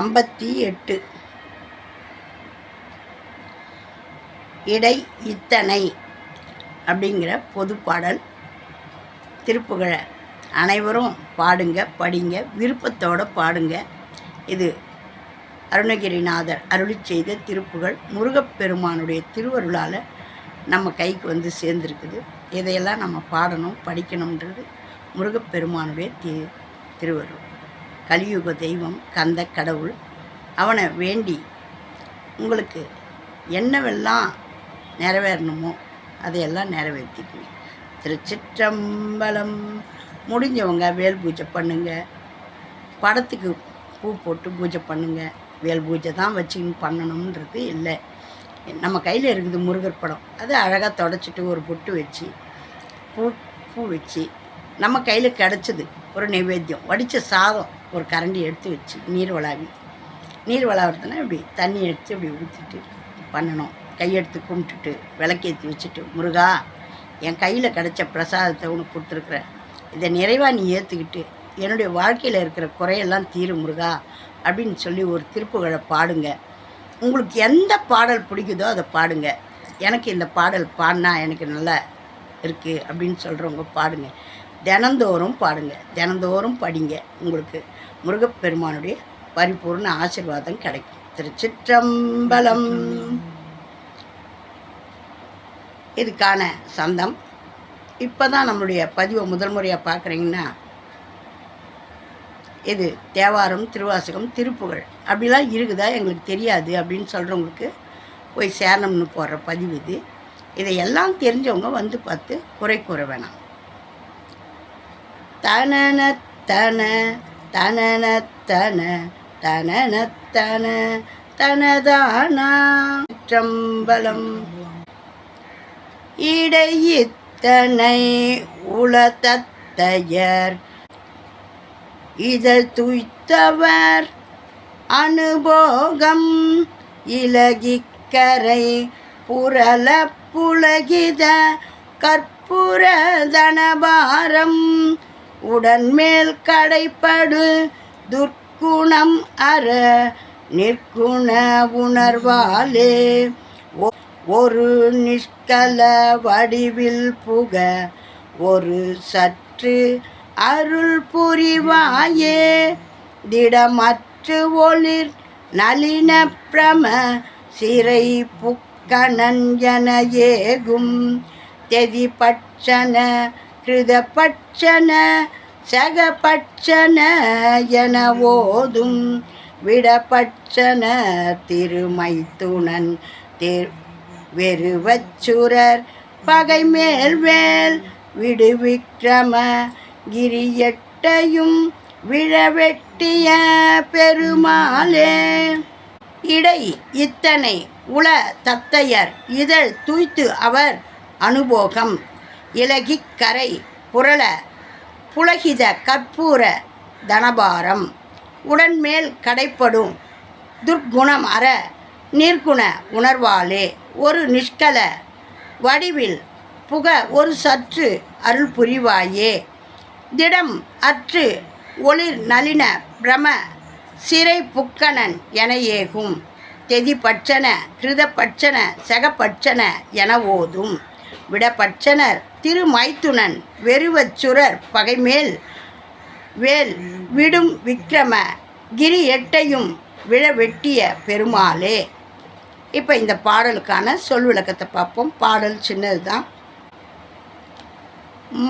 ஐம்பத்தி எட்டு. இடை இத்தனை அப்படிங்கிற பொதுப்பாடல். திருப்புகழை அனைவரும் பாடுங்க படிங்க விருப்பத்தோடு பாடுங்க. இது அருணகிரிநாதர் அருளி செய்த திருப்புகள் முருகப்பெருமானுடைய திருவருளால் நம்ம கைக்கு வந்து சேர்ந்துருக்குது. இதையெல்லாம் நம்ம பாடணும் படிக்கணுன்றது முருகப்பெருமானுடைய தி திருவருள். கலியுக தெய்வம் கந்த கடவுள் அவனை வேண்டி உங்களுக்கு என்னவெல்லாம் நிறைவேறணுமோ அதையெல்லாம் நிறைவேற்றிக்கணும் திருச்சிற்றம்பலம் முடிஞ்சவங்க வேல் பூஜை பண்ணுங்க. படத்துக்கு பூ போட்டு பூஜை பண்ணுங்க. வேல் பூஜை தான் வச்சுக்கின்னு பண்ணணுன்றது இல்லை. நம்ம கையில் இருக்குது முருகர் படம். அது அழகாக தொடச்சிட்டு ஒரு பொட்டு வச்சு பூ பூ வச்சு நம்ம கையில் கிடச்சிது. ஒரு நைவேத்தியம். வடித்த சாதம். ஒரு கரண்டி எடுத்து வச்சு நீர் வளாவி. நீர் வளாவுறதுனா இப்படி தண்ணி எடுத்து இப்படி ஊற்றிட்டு பண்ணணும். கையெடுத்து கும்பிட்டுட்டு விளக்கேற்றி வச்சுட்டு முருகா என் கையில் கிடச்ச பிரசாதத்தை உனக்கு கொடுத்துருக்குறேன். இதை நிறைவாக நீ ஏற்றுக்கிட்டு என்னுடைய வாழ்க்கையில் இருக்கிற குறையெல்லாம் தீரும் முருகா அப்படின்னு சொல்லி ஒரு திருப்புகழை பாடுங்க. உங்களுக்கு எந்த பாடல் பிடிக்குதோ அதை பாடுங்க. எனக்கு இந்த பாடல் பாடினா எனக்கு நல்லா இருக்குது அப்படின்னு சொல்கிறவங்க பாடுங்க. தினந்தோறும் பாடுங்க. தினந்தோறும் படிங்க. உங்களுக்கு முருகப்பெருமானுடைய பரிபூர்ண ஆசிர்வாதம் கிடைக்கும். திருச்சிற்றம்பலம். இதுக்கான சந்தம். இப்போ தான் நம்மளுடைய பதிவை முதல் முறையாக பார்க்குறீங்கன்னா இது தேவாரம் திருவாசகம் திருப்புகழ் அப்படிலாம் இருக்குதா? எங்களுக்கு தெரியாது அப்படின்னு சொல்கிறவங்களுக்கு போய் சேரணும்னு போடுற பதிவு இது. இதையெல்லாம் தெரிஞ்சவங்க வந்து பார்த்து குறை கூற வேணாம். தன தனன தன தனனத்தன தனனத்தன தனதானா? இடையித்தனை உளதத்தையர் இதழ் துய்த்தவர் அனுபோகம் இலகிக்கரை புரள புலகித கற்பூர தனபாரம் உடன்மேல் கடைப்படு துர்க்குணம் அற நிற்குண உணர்வாலே. ஒ- ஒரு நிஷ்கல வடிவில் புக ஒரு சற்று அருள் புரிவாயே. திடமற்று ஒளிர் நளின பிரம சிறை புக்கணன் என ஏகும் தெதிபட்சன கிருதபட்சன சகபட்சன என ஓதும் விடபட்சன திருமைத்துணன் திரு வெறுவச்சுரர் பகை மேல் வேல் விடுவிக்ரம கிரியட்டையும் விழவெட்டிய பெருமாளே. இடை இத்தனை உள தத்தையர் இதழ் துய்த்து அவர் அனுபோகம். இலகிக் கரை புரள புலகித கற்பூர தனபாரம். உடன்மேல் கடைப்படும் துர்க்குணம் அற நீர்க்குண உணர்வாலே ஒரு நிஷ்கல வடிவில் புக ஒரு சற்று அருள் புரிவாயே. திடம் அற்று ஒளிர் நளின பிரம சிறை புக்கணன் என ஏகும் தெதிபட்சன கிருதபட்சன சகபட்சன என ஓதும். விடபட்சனர் திருமைத்துனன் வெறுவச்சுரர் பகைமேல் வேல் விடும் விக்ரம கிரி எட்டையும் விழ வெட்டிய பெருமாளே. இப்போ இந்த பாடலுக்கான சொல் விளக்கத்தை பார்ப்போம். பாடல் சின்னது தான்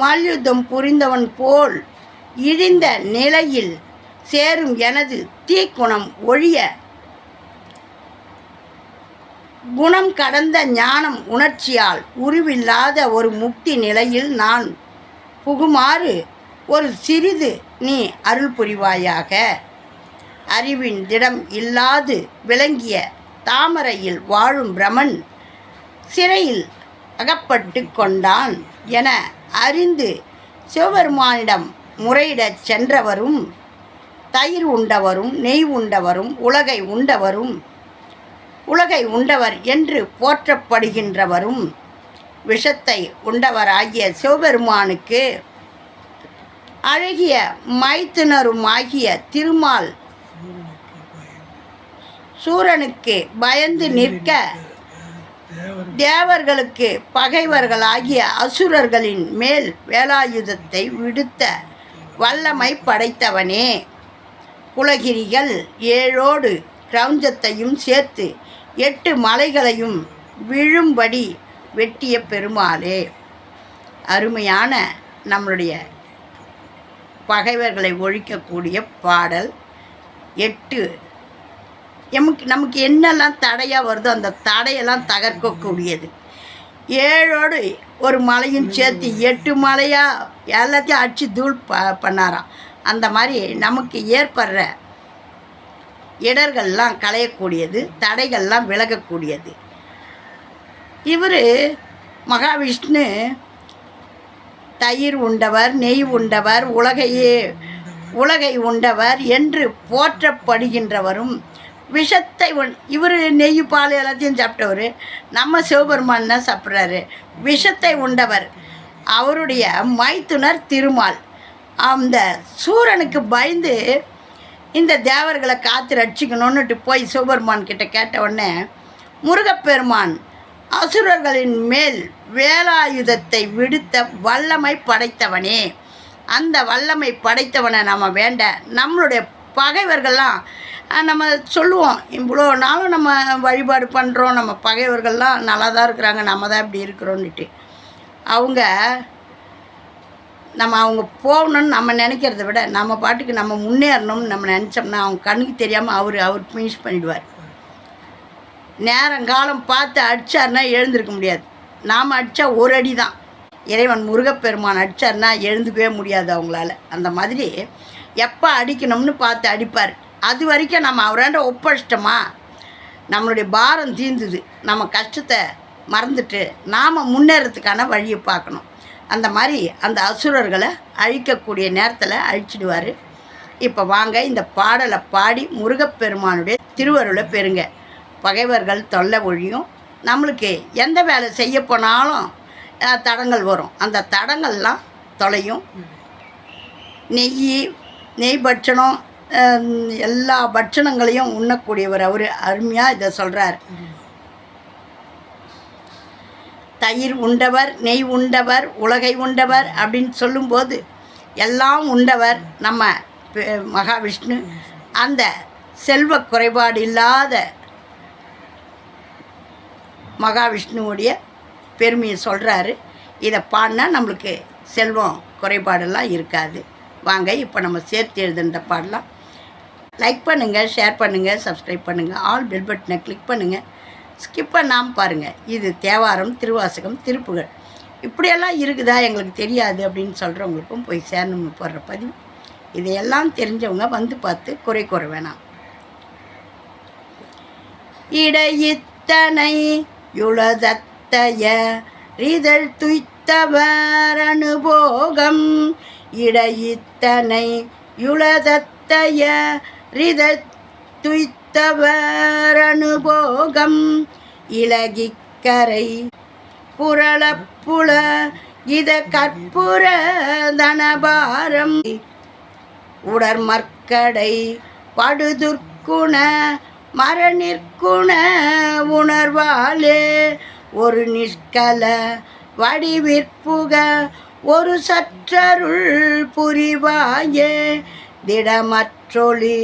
மல்யுத்தம் புரிந்தவன் போல் இழிந்த நிலையில் சேரும் எனது தீக்குணம் ஒழிய குணம் கடந்த ஞானம் உணர்ச்சியால் உருவில்லாத ஒரு முக்தி நிலையில் நான் புகுமாறு ஒரு சிறிது நீ அருள் புரிவாயாக. அறிவின் திடம் இல்லாது விளங்கிய தாமரையில் வாழும் பிரமன் சிறையில் அகப்பட்டு கொண்டான் என அறிந்து சிவபெருமானிடம் முறையிடச் சென்றவரும் தயிர் உண்டவரும் நெய் உண்டவரும் உலகை உண்டவரும் உலகை உண்டவர் என்று போற்றப்படுகின்றவரும் விஷத்தை உண்டவராகிய சிவபெருமானுக்கு அழகிய மைத்துனருமாகிய திருமால் சூரனுக்கு பயந்து நிற்க தேவர்களுக்கு பகைவர்களாகிய அசுரர்களின் மேல் வேலாயுதத்தை விடுத்த வல்லமை படைத்தவனே. குலகிரிகள் ஏழோடு கிரௌஞ்சத்தையும் சேர்த்து எட்டு மலைகளையும் விழும்படி வெட்டிய பெருமாளே. அருமையான நம்மளுடைய பகைவர்களை ஒழிக்கக்கூடிய பாடல். எட்டு எமக்கு நமக்கு என்னெல்லாம் தடையாக வருதோ அந்த தடையெல்லாம் தகர்க்கக்கூடியது. ஏழோடு ஒரு மலையும் சேர்த்து எட்டு மலையாக எல்லாத்தையும் அடித்து தூள் ப பண்ணாராம். அந்த மாதிரி நமக்கு ஏற்படுற இடர்கள்லாம் களையக்கூடியது தடைகள்லாம் விலகக்கூடியது. இவர் மகாவிஷ்ணு தயிர் உண்டவர் நெய் உண்டவர் உலகையே உலகை உண்டவர் என்று போற்றப்படுகின்றவரும் விஷத்தை உண் இவர் நெய் பால் எல்லாத்தையும் சாப்பிட்டவர். நம்ம சிவபெருமான் தான் சாப்பிட்றாரு. விஷத்தை உண்டவர். அவருடைய மைத்துனர் திருமால். அந்த சூரனுக்கு பயந்து இந்த தேவர்களை காத்து ரட்சிக்கணும்னுட்டு போய் சிவபெருமான் கிட்ட கேட்ட உடனே முருகப்பெருமான் அசுரர்களின் மேல் வேலாயுதத்தை விடுத்த வல்லமை படைத்தவனே. அந்த வல்லமை படைத்தவனை நம்ம வேண்ட நம்மளுடைய பகைவர்கள்லாம் நம்ம சொல்லுவோம் இவ்வளோ நாளும் நம்ம வழிபாடு பண்ணுறோம் நம்ம பகைவர்கள்லாம் நல்லா தான் இருக்கிறாங்க நம்ம தான் இப்படி இருக்கிறோன்னுட்டு அவங்க நம்ம அவங்க போகணும்னு நம்ம நினைக்கிறத விட நம்ம பாட்டுக்கு நம்ம முன்னேறணும்னு நம்ம நினச்சோம்னா அவங்க கண்ணுக்கு தெரியாமல் அவர் அவர் ஃபினிஷ் பண்ணிடுவார். நேரங்காலம் பார்த்து அடித்தார்னா எழுந்திருக்க முடியாது. நாம் அடித்தா ஒரு அடி தான் இறைவன் முருகப்பெருமான் அடித்தார்னா எழுந்துக்கவே முடியாது அவங்களால. அந்த மாதிரி எப்போ அடிக்கணும்னு பார்த்து அடிப்பார். அது வரைக்கும் நம்ம அவராண்ட ஒப்படைச்சிட்டோமா? நம்மளுடைய பாரம் தீர்ந்துது நம்ம கஷ்டத்தை மறந்துட்டு நாம் முன்னேறதுக்கான வழியை பார்க்கணும். அந்த மாதிரி அந்த அசுரர்களை அழிக்கக்கூடிய நேரத்தில் அழிச்சிடுவார். இப்போ வாங்க இந்த பாடலை பாடி முருகப்பெருமானுடைய திருவருளை பெறுங்க. பகைவர்கள் தொல்லை ஒழியும். நம்மளுக்கு எந்த வேலை செய்ய போனாலும் தடங்கள் வரும். அந்த தடங்கள்லாம் தொலையும். நெய் நெய் பட்சணம் எல்லா பட்சணங்களையும் உண்ணக்கூடியவர் அவர். அருமையாக இதை சொல்கிறார் தயிர் உண்டவர் நெய் உண்டவர் உலகை உண்டவர் அப்படின்னு சொல்லும்போது எல்லாம் உண்டவர் நம்ம பெ- மகாவிஷ்ணு. அந்த செல்வ குறைபாடு இல்லாத மகாவிஷ்ணுவுடைய பெருமையை சொல்கிறாரு இதை பாடினா நம்மளுக்கு செல்வம் குறைபாடெல்லாம் இருக்காது. வாங்க இப்போ நம்ம சேர்த்து எழுதுன்ற பாடலாம். லைக் பண்ணுங்கள் ஷேர் பண்ணுங்கள் சப்ஸ்கிரைப் பண்ணுங்கள் ஆல் பெல் பட்டனை கிளிக் பண்ணுங்கள் ஸ்கிப் பண்ணாமல் பாருங்கள் இது தேவாரம் திருவாசகம் திருப்புகழ் இப்படியெல்லாம் இருக்குதா? எங்களுக்கு தெரியாது அப்படின்னு சொல்கிறவங்களுக்கும் போய் சேரணும் போடுற பதிவு. இதையெல்லாம் தெரிஞ்சவங்க வந்து பார்த்து குறை கூற வேணாம். இடையித்தனை யுளதத்தய ரிதழ் துய்த்தவர் அனுபோகம். இடையித்தனை யுளதத்தய ரிதழ் துய்த்தவர் அனுபோகம். இலகிக்கரை புரளப்புல இத கற்புர தனபாரம். உடற்மற்கடை படுதுர்க்குண மரநிற்குண உணர்வாலே ஒரு நிஷ்கல வடிவிற்புக ஒரு சற்றருள் புரிவாயே திடமற்றொளி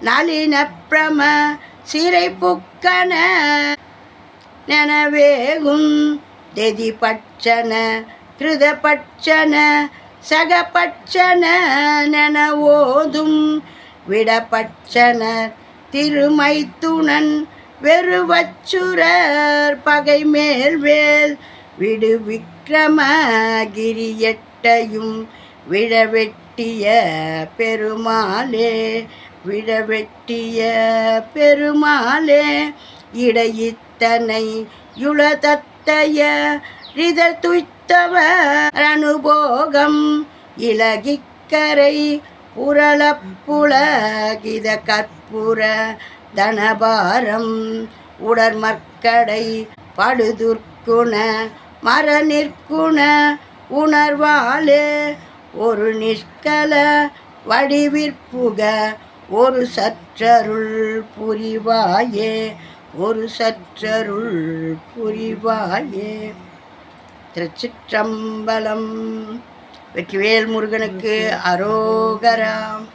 நளின பிரம சிறை புக்கன நனவேகும் தெதி பட்சன பட்சன சகபட்சன நென ஓதும் விடபட்சனர் திருமைத்துணன் வெறுவச்சுரர் பகை மேல் வேல் விடு விக்ரமகிரி எட்டையும் விழவெட்டிய பெருமாளே விழவெட்டிய பெருமாளே இடையித்தனை யுளதத்தைய ரிதர் துய்த்தவர் அனுபோகம் இலகிக்கரை புரளப்புலகித கற்புர தனபாரம் உடற்மற்கடை படுதுர்க்குண மர நிற்குண உணர்வாலே ஒரு நிஷ்கல வடிவிற்புக ஒரு சற்றருள் புரிவாயே ஒரு சற்றருள் புரிவாயே. திருச்சிற்றம்பலம் வெற்றிவேல் முருகனுக்கு அரோகராம்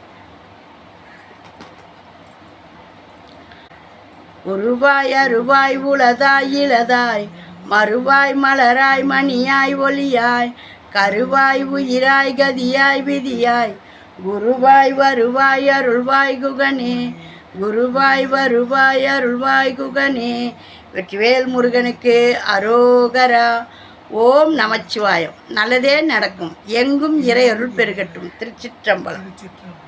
உருவாய் அருவாய் உளதாய் இளதாய் மறுவாய் மலராய் மணியாய் ஒளியாய் கருவாய் உயிராய் கதியாய் விதியாய் குருவாய் வருவாய் அருள்வாய் குகனே குருவாய் வருவாய் அருள்வாய் குகனே. வெற்றிவேல் முருகனுக்கு அரோகரா. ஓம் நமச்சிவாயம். நல்லதே நடக்கும். எங்கும் இறையருள் பெருகட்டும். திருச்சிற்றம்பலம். திருச்சிற்றம்பலம்.